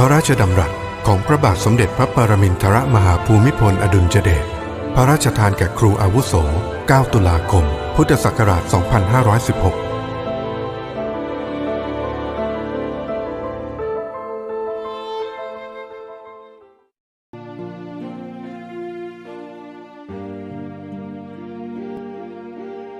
ระราชดำรัสของพระบาทสมเด็จพระปรมินทรมหาภูมิพลอดุลยเดช พระราชทานแก่ครูอาวุโส 9 ตุลาคม พุทธศักราช 2516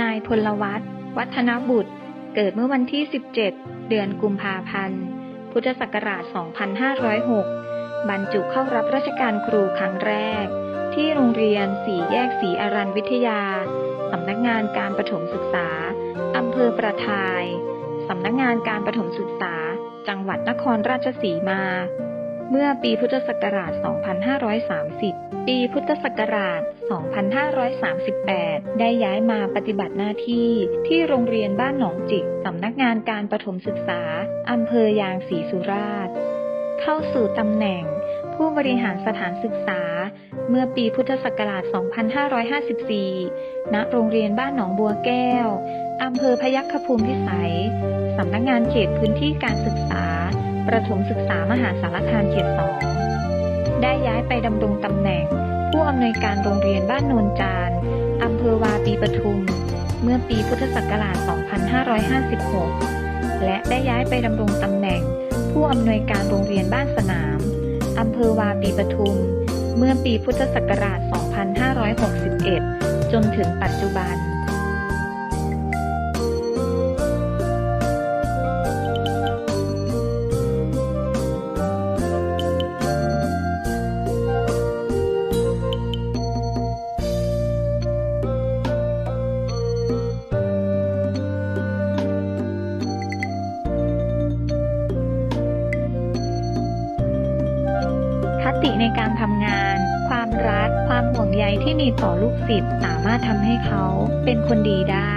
นายพลวัตวัฒนบุตร เกิดเมื่อวันที่ 17 เดือนกุมภาพันธ์ พุทธศักราช 2506 บรรจุเข้ารับราชการครูครั้งแรก ที่โรงเรียนสีแยกสีอารันวิทยา สำนักงานการประถมศึกษา อำเภอประทาย สำนักงานการประถมศึกษา จังหวัดนครราชสีมา เมื่อปีพุทธศักราช 2530 ปีพุทธศักราช 2538 ได้ย้ายมาปฏิบัติหน้าที่ที่โรงเรียนบ้านหนองจิก สำนักงานการประถมศึกษา อำเภอยางศรีสุราษฎร์ เข้าสู่ตำแหน่ง ผู้บริหารสถานศึกษา เมื่อปีพุทธศักราช 2554 ณ โรงเรียนบ้านหนองบัวแก้ว อำเภอพยัคฆภูมิพิสัย สำนักงานเขตพื้นที่การศึกษา ประถมศึกษามหาสารคามเขต2ได้ย้ายไปดำรงตำแหน่ง ผู้อำนวยการโรงเรียนบ้านโนนจานอำเภอวาปีปทุม เมื่อปีพุทธศักราช 2556 และได้ย้ายไปดำรงตำแหน่ง ผู้อำนวยการโรงเรียนบ้านสนามอำเภอวาปีปทุม เมื่อปีพุทธศักราช 2561 จนถึงปัจจุบัน ในการทำงาน ความรัก ความห่วงใยที่มีต่อลูกศิษย์สามารถทำให้เขาเป็นคนดีได้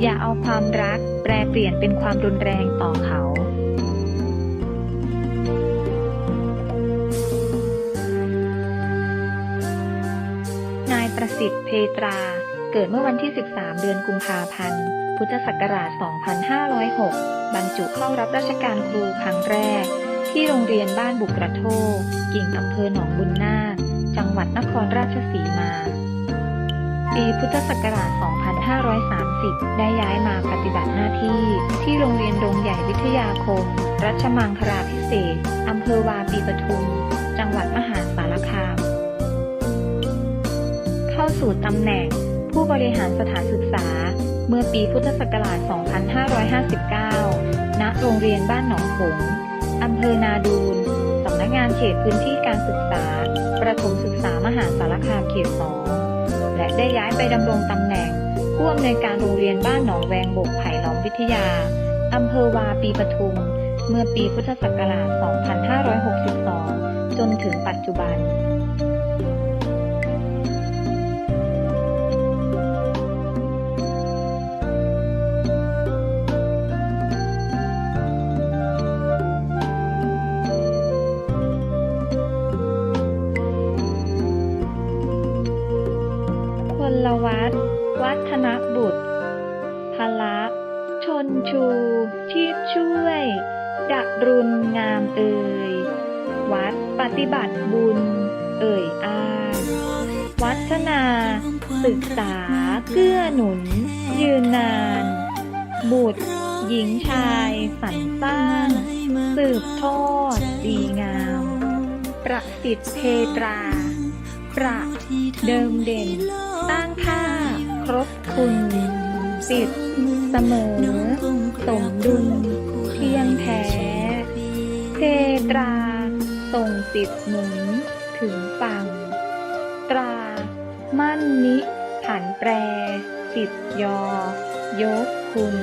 อย่าเอาความรักแปรเปลี่ยนเป็นความรุนแรงต่อเขานายประสิทธิ์เพตรา เกิดเมื่อวันที่ 13 เดือนกุมภาพันธ์ พุทธศักราช 2506 บรรจุเข้ารับราชการครูครั้งแรก ที่โรงเรียนบ้านบุกระโทกกิ่งอำเภอหนองบุญนาค จังหวัดนครราชสีมา ปีพุทธศักราช 2530 ได้ย้ายมาปฏิบัติหน้าที่ ที่โรงเรียนดงใหญ่วิทยาคม รัชมังคลาพิเศษอำเภอวาปีปทุม จังหวัดมหาสารคาม เข้าสู่ตำแหน่งผู้บริหารสถานศึกษา เมื่อปีพุทธศักราช 2559 ณ โรงเรียนบ้านหนองหง อำเภอนาดูนสำนักงานเขตพื้นที่การศึกษา ประถมศึกษามหาสารคามเขต2และได้ย้ายไปดำรงตำแหน่งผู้อำนวยการโรงเรียนบ้านหนองแวงบกไผ่ล้อมวิทยา อำเภอวาปีปทุม เมื่อปีพุทธศักราช 2562 จนถึงปัจจุบัน ลวัตวัฒนบุตรพละชนชูชีพช่วยดรุณงามเอ่ย วัดปฏิบัติบุญ เอ่ยอ้างวัฒนา ศึกษาเกื้อหนุน ยืนนาน บุตร หญิงชายสรรสร้าง สืบทอด ดีงาม ประสิทธิ์เพตรา ประเดิมเด่น สร้างค่า ครบคุณสิทธิ์เสมอ สมดุล เที่ยงแท้เทตรา ส่งสิทธิ์หนุนถึงฝั่ง ตรา มั่นนิ ผันแปร สิทธิ์ยอ ยกคุณ